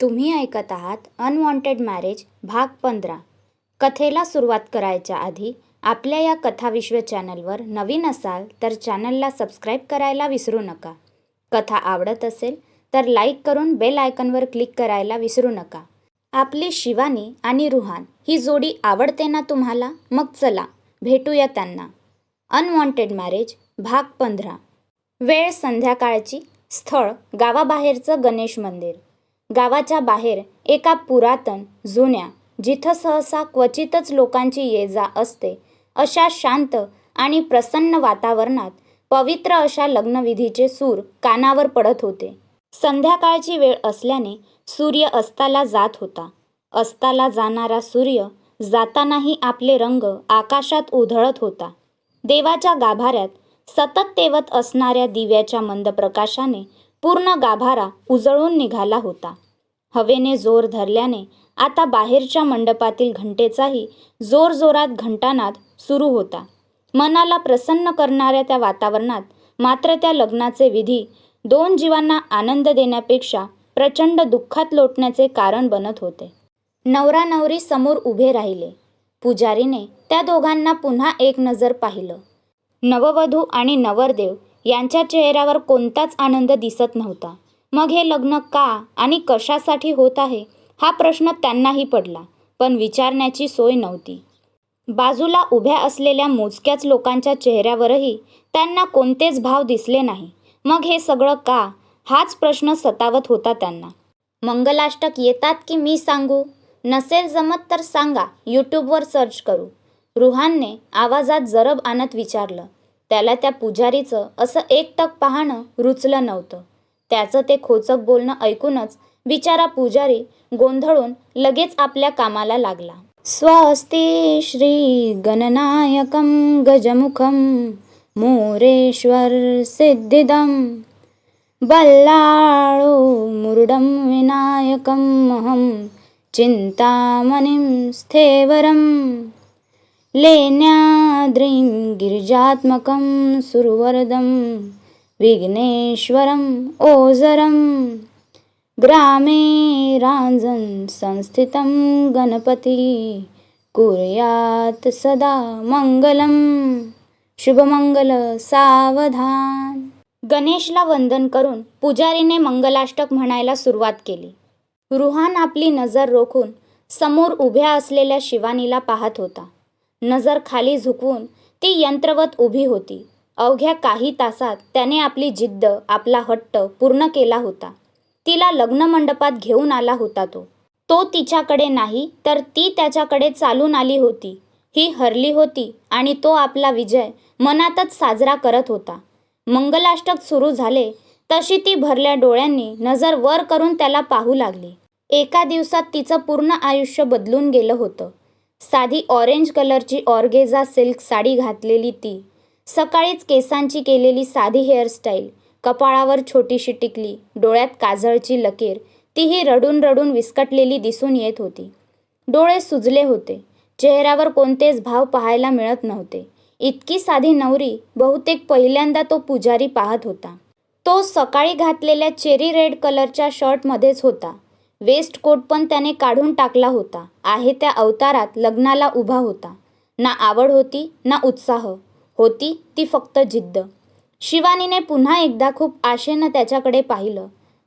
तुम्ही ऐकत आहात अनवॉन्टेड मॅरेज भाग पंधरा. कथेला सुरुवात करायच्या आधी आपल्या या कथाविश्व चॅनलवर नवीन असाल तर चॅनलला सबस्क्राईब करायला विसरू नका. कथा आवडत असेल तर लाईक करून बेल आयकनवर क्लिक करायला विसरू नका. आपली शिवानी आणि रुहान ही जोडी आवडते ना तुम्हाला? मग चला भेटूया त्यांना. अनवॉन्टेड मॅरेज भाग पंधरा. वेळ संध्याकाळची स्थळ गावाबाहेरचं गणेश मंदिर. गावाच्या बाहेर एका पुरातन जुन्या जिथं सहसा क्वचितच लोकांची ये जा असते अशा शांत आणि प्रसन्न वातावरणात पवित्र अशा लग्नविधीचे सूर कानावर पडत होते. संध्याकाळची वेळ असल्याने सूर्य अस्ताला जात होता. अस्ताला जाणारा सूर्य जातानाही आपले रंग आकाशात उधळत होता. देवाच्या गाभाऱ्यात सतत तेवत असणाऱ्या दिव्याच्या मंद प्रकाशाने पूर्ण गाभारा उजळून निघाला होता. हवेने जोर धरल्याने आता बाहेरच्या मंडपातील घंटेचाही जोरजोरात घंटानाद सुरू होता. मनाला प्रसन्न करणाऱ्या त्या वातावरणात मात्र त्या लग्नाचे विधी दोन जीवांना आनंद देण्यापेक्षा प्रचंड दुःखात लोटण्याचे कारण बनत होते. नवरा नवरी समोर उभे राहिले. पुजारीने त्या दोघांना पुन्हा एक नजर पाहिलं. नववधू आणि नवरदेव यांच्या चेहऱ्यावर कोणताच आनंद दिसत नव्हता. मग हे लग्न का आणि कशासाठी होत आहे हा प्रश्न त्यांनाही पडला पण विचारण्याची सोय नव्हती. बाजूला उभ्या असलेल्या मोजक्याच लोकांच्या चेहऱ्यावरही त्यांना कोणतेच भाव दिसले नाही. मग हे सगळं का हाच प्रश्न सतावत होता त्यांना. मंगलाष्टक येतात की मी सांगू? नसेल जमत तर सांगा यूट्यूबवर सर्च करू. रुहानने आवाजात जरब आणत विचारलं. त्याला त्या पुजारीचं असं एकटक पाहणं रुचलं नव्हतं. त्याचं ते खोचक बोलणं ऐकूनच बिचारा पुजारी गोंधळून लगेच आपल्या कामाला लागला. स्वस्ती श्री गणनायकम गजमुखं मोरेश्वर सिद्धिदम बल्लाळो मुरुडं अहम चिन्तामणिं स्थेवरम लेण्याद्रिं गिरिजात्मकं सुरवरदं विघ्नेश्वरम् ओझरं ग्रामे राञ्जन् संस्थितं गणपती कुर्यात् सदा मङ्गलं शुभमङ्गल सावधान. गणेशला वंदन करून पुजारीने मंगलाष्टक म्हणायला सुरुवात केली. रुहान आपली नजर रोखून समोर उभ्या असलेल्या शिवानीला पाहत होता. नजर खाली झुकवून ती यंत्रवत उभी होती. अवघ्या काही तासात त्याने आपली जिद्द आपला हट्ट पूर्ण केला होता. तिला लग्न मंडपात घेऊन आला होता तो. तो तिच्याकडे नाही तर ती त्याच्याकडे चालून आली होती. ही हरली होती आणि तो आपला विजय मनातच साजरा करत होता. मंगलाष्टक सुरू झाले तशी ती भरल्या डोळ्यांनी नजर वर करून त्याला पाहू लागली. एका दिवसात तिचं पूर्ण आयुष्य बदलून गेलं होतं. साधी ऑरेंज कलरची ऑर्गेझा सिल्क साडी घातलेली ती. सकाळीच केसांची केलेली साधी हेअरस्टाईल कपाळावर छोटीशी टिकली डोळ्यात काजळची लकीर. तीही रडून रडून विस्कटलेली दिसून येत होती. डोळे सुजले होते. चेहऱ्यावर कोणतेच भाव पाहायला मिळत नव्हते. इतकी साधी नवरी बहुतेक पहिल्यांदा तो पुजारी पाहत होता. तो सकाळी घातलेल्या चेरी रेड कलरच्या शर्टमध्येच होता. वेस्ट कोट पण त्याने काढून टाकला होता. आहे त्या अवतारात लग्नाला उभा होता. ना आवड होती ना उत्साह. होती ती फक्त जिद्द. शिवानीने पुन्हा एकदा खूप आशेनं त्याच्याकडे पाहिलं.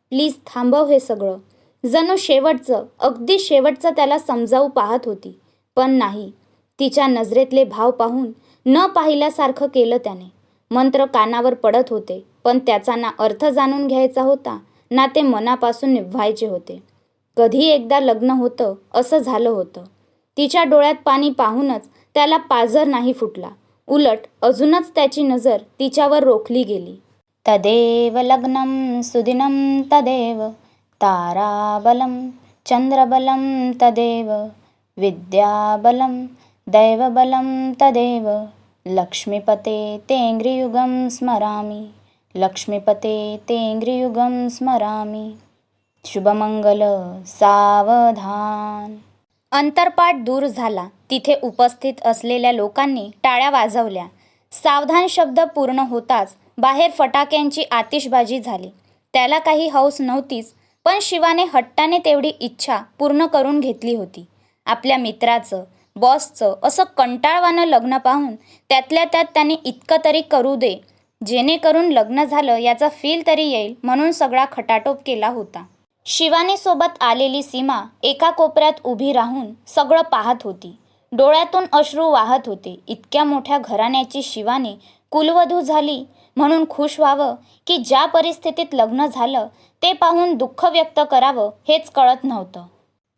प्लीज थांबव हे सगळं. जणू शेवटचं अगदी शेवटचं त्याला समजावू पाहत होती. पण नाही. तिच्या नजरेतले भाव पाहून न पाहिल्यासारखं केलं त्याने. मंत्र कानावर पडत होते पण त्याचा ना अर्थ जाणून घ्यायचा होता ना ते मनापासून निभवायचे होते. कधी एकदा लग्न होतं असं झालं होतं. तिच्या डोळ्यात पाणी पाहूनच त्याला पाझर नाही फुटला. उलट अजूनच त्याची नजर तिच्यावर रोखली गेली. तदेव लग्नम सुदिनं तदेव ताराबलम चंद्रबलं तदेव विद्याबलं दैवबलं तदेव लक्ष्मीपते तेङ्घ्रियुगं स्मरामि लक्ष्मीपते तेङ्घ्रियुगं स्मरामि। शुभमंगल सावधान. अंतरपाठ दूर झाला. तिथे उपस्थित असलेल्या लोकांनी टाळ्या वाजवल्या. सावधान शब्द पूर्ण होताच बाहेर फटाक्यांची आतिषबाजी झाली. त्याला काही हौस नव्हतीच पण शिवाने हट्टाने तेवढी इच्छा पूर्ण करून घेतली होती. आपल्या मित्राचं बॉसचं असं कंटाळवानं लग्न पाहून त्यातल्या त्यात त्याने इतकं तरी करू दे जेणेकरून लग्न झालं याचा फील तरी येईल म्हणून सगळा खटाटोप केला होता. शिवानीसोबत आलेली सीमा एका कोपऱ्यात उभी राहून सगळं पाहत होती. डोळ्यातून अश्रू वाहत होते. इतक्या मोठ्या घराण्याची शिवानी कुलवधू झाली म्हणून खुश व्हावं की ज्या परिस्थितीत लग्न झालं ते पाहून दुःख व्यक्त करावं हेच कळत नव्हतं.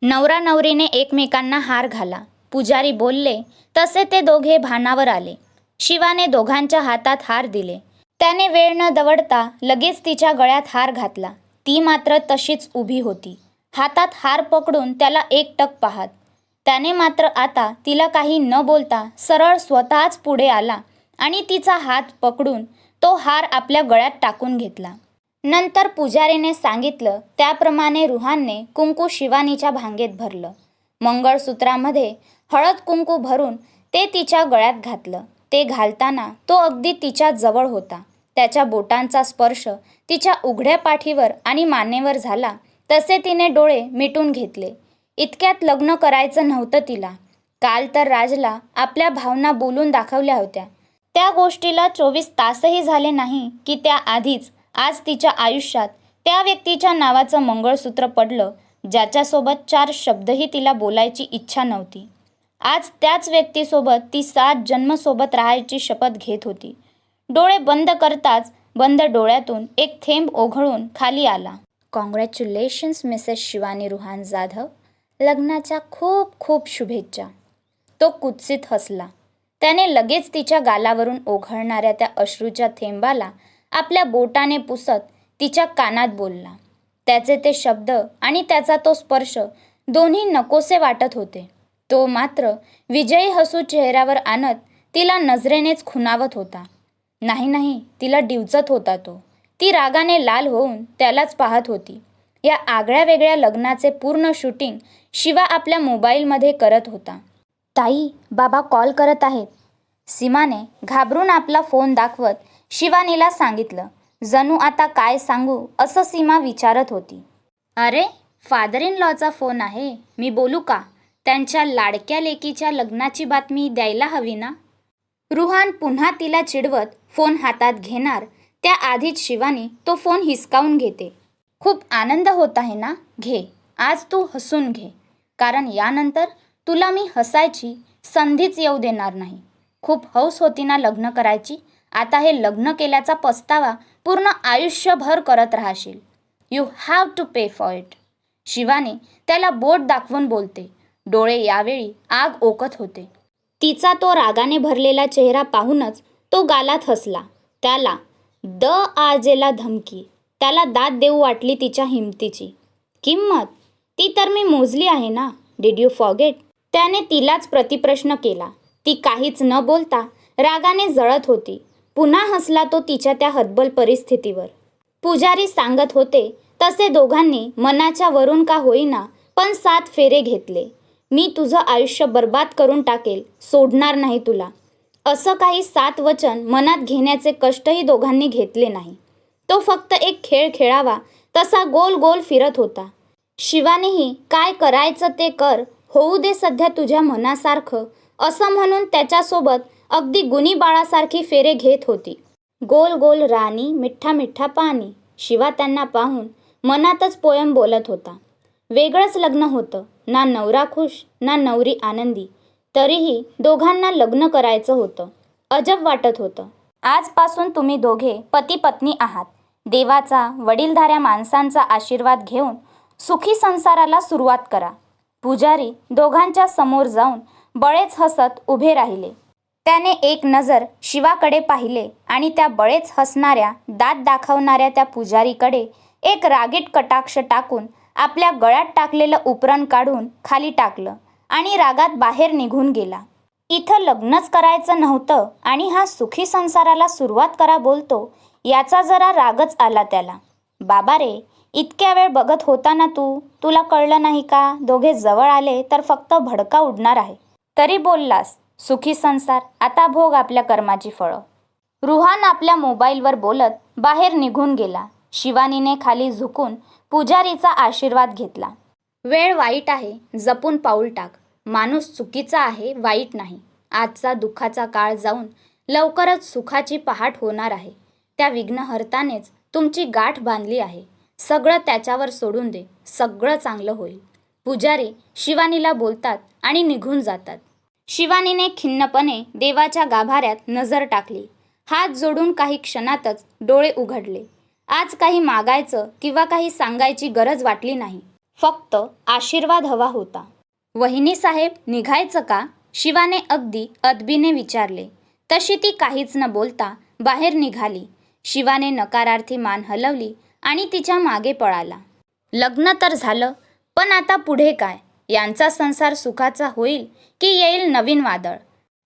नवरा नवरीने एकमेकांना हार घाला. पुजारी बोलले तसे ते दोघे भानावर आले. शिवाने दोघांच्या हातात हार दिले. त्याने वेळ न दवडता लगेच तिच्या गळ्यात हार घातला. ती मात्र तशीच उभी होती. हातात हार पकडून त्याला एकटक पाहत. त्याने मात्र आता तिला काही न बोलता सरळ स्वतःच पुढे आला आणि तिचा हात पकडून तो हार आपल्या गळ्यात टाकून घेतला. नंतर पुजारीने सांगितलं त्याप्रमाणे रुहानने कुंकू शिवानीच्या भांगेत भरलं. मंगळसूत्रामध्ये हळद कुंकू भरून ते तिच्या गळ्यात घातलं. ते घालताना तो अगदी तिच्या जवळ होता. त्याच्या बोटांचा स्पर्श तिच्या उघड्या पाठीवर आणि मानेवर झाला. तसे तिने डोळे मिटून घेतले. इतक्यात लग्न करायचं नव्हतं तिला. काल तर राजला आपल्या भावना बोलून दाखवल्या होत्या. त्या गोष्टीला चोवीस तासही झाले नाही की त्या आधीच आज तिच्या आयुष्यात त्या व्यक्तीच्या नावाचं मंगळसूत्र पडलं ज्याच्यासोबत चार शब्दही तिला बोलायची इच्छा नव्हती. आज त्याच व्यक्तीसोबत ती सात जन्मसोबत राहायची शपथ घेत होती. डोळे बंद करताच बंद डोळ्यातून एक थेंब ओघळून खाली आला. Congratulations Mrs Shivani Ruhan Jadhav. लग्नाच्या खूप खूप शुभेच्छा. तो कुत्सित हसला. त्याने लगेच तिच्या गालावरून ओघळणाऱ्या त्या अश्रूच्या थेंबाला आपल्या बोटाने पुसत तिच्या कानात बोलला. त्याचे ते शब्द आणि त्याचा तो स्पर्श दोन्ही नकोसे वाटत होते. तो मात्र विजयी हसू चेहऱ्यावर आणत तिला नजरेनेच खुणावत होता. नाही नाही तिला डिवचत होता तो. ती रागाने लाल होऊन त्यालाच पाहत होती. या आगळ्या वेगळ्या लग्नाचे पूर्ण शूटिंग शिवा आपल्या मोबाईलमध्ये करत होता. ताई बाबा कॉल करत आहेत. सीमाने घाबरून आपला फोन दाखवत शिवानीला सांगितलं जणू आता काय सांगू? असं सीमा विचारत होती. अरे फादर इन लॉचा फोन आहे मी बोलू का? त्यांच्या लाडक्या लेकीच्या लग्नाची बातमी द्यायला हवी ना? रुहान पुन्हा तिला चिडवत फोन हातात घेणार त्याआधीच शिवानी तो फोन हिसकावून घेते. खूप आनंद होत आहे ना? घे. आज तू हसून घे. कारण यानंतर तुला मी हसायची संधीच येऊ देणार नाही. खूप हौस होती ना लग्न करायची? आता हे लग्न केल्याचा पस्तावा पूर्ण आयुष्यभर करत राहशील. You have to pay for it शिवाने त्याला बोट दाखवून बोलते. डोळे यावेळी आग ओकत होते. तिचा तो रागाने भरलेला चेहरा पाहूनच तो गालात हसला. त्याला द आजेला धमकी. त्याला दाद देऊ वाटली तिच्या हिमतीची. किंमत? ती तर मी मोजली आहे ना? डिड यू फॉगेट त्याने तिलाच प्रतिप्रश्न केला. ती काहीच न बोलता रागाने जळत होती. पुन्हा हसला तो तिच्या त्या हतबल परिस्थितीवर. पुजारी सांगत होते तसे दोघांनी मनाच्या वरून का होईना पण सात फेरे घेतले. मी तुझं आयुष्य बर्बाद करून टाकेल सोडणार नाही तुला. असं काही सात वचन मनात घेण्याचे कष्टही दोघांनी घेतले नाही. तो फक्त एक खेळ खेळावा तसा गोल गोल फिरत होता. शिवानेही काय करायचं ते कर होऊ दे सध्या तुझ्या मनासारखं असं म्हणून त्याच्यासोबत अगदी गुणी बाळासारखी फेरे घेत होती. गोल गोल राणी मिठ्ठा मिठ्ठा पाणी शिवा त्यांना पाहून मनातच पोयम बोलत होता. वेगळंच लग्न होतं. ना नवरा खुश ना नवरी आनंदी. तरीही दोघांना लग्न करायचं होतं. अजब वाटत होतं. आजपासून तुम्ही दोघे पती पत्नी आहात. देवाचा वडीलधाऱ्या माणसांचा आशीर्वाद घेऊन सुखी संसाराला सुरुवात करा. पुजारी दोघांच्या समोर जाऊन बळेच हसत उभे राहिले. त्याने एक नजर शिवाकडे पाहिले आणि त्या बळेच हसणाऱ्या दात दाखवणाऱ्या त्या पुजारीकडे एक रागीट कटाक्ष टाकून आपल्या गळ्यात टाकलेलं उपरण काढून खाली टाकलं. आणि रागात बाहेर निघून गेला. इथं लग्नच करायचं नव्हतं आणि हा सुखी संसाराला सुरुवात करा बोलतो याचा जरा रागच आला त्याला. बाबा रे इतक्या वेळ बघत होता ना तू? तुला कळलं नाही का? दोघे जवळ आले तर फक्त भडका उडणार आहे. तरी बोललास सुखी संसार आता भोग आपल्या कर्माची फळं. रुहान आपल्या मोबाईलवर बोलत बाहेर निघून गेला. शिवानीने खाली झुकून पुजारीचा आशीर्वाद घेतला. वेळ वाईट आहे जपून पाऊल टाक. माणूस चुकीचा आहे वाईट नाही. आजचा दुःखाचा काळ जाऊन लवकरच सुखाची पहाट होणार आहे. त्या विघ्नहर्तानेच तुमची गाठ बांधली आहे. सगळं त्याच्यावर सोडून दे. सगळं चांगलं होईल. पुजारी शिवानीला बोलतात आणि निघून जातात. शिवानीने खिन्नपणे देवाच्या गाभाऱ्यात नजर टाकली. हात जोडून काही क्षणातच डोळे उघडले. आज काही मागायचं किंवा काही सांगायची गरज वाटली नाही. फक्त आशीर्वाद हवा होता. वहिनी साहेब निघायचं का? शिवाने अगदी अदबीने विचारले. तशी ती काहीच न बोलता बाहेर निघाली. शिवाने नकारार्थी मान हलवली आणि तिच्यामागे पळाला. लग्न तर झालं पण आता पुढे काय? यांचा संसार सुखाचा होईल की येईल नवीन वादळ?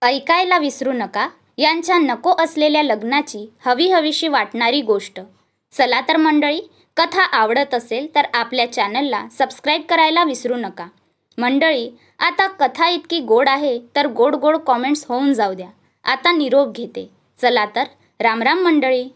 ऐकायला विसरू नका यांच्या नको असलेल्या लग्नाची हवी हवीशी वाटणारी गोष्ट. चला तर मंडळी कथा आवडत असेल तर आपल्या चॅनलला सबस्क्राईब करायला विसरू नका. मंडळी आता कथा इतकी गोड आहे तर गोड गोड कॉमेंट्स होऊन जाऊ द्या. आता निरोप घेते. चला तर रामराम मंडळी.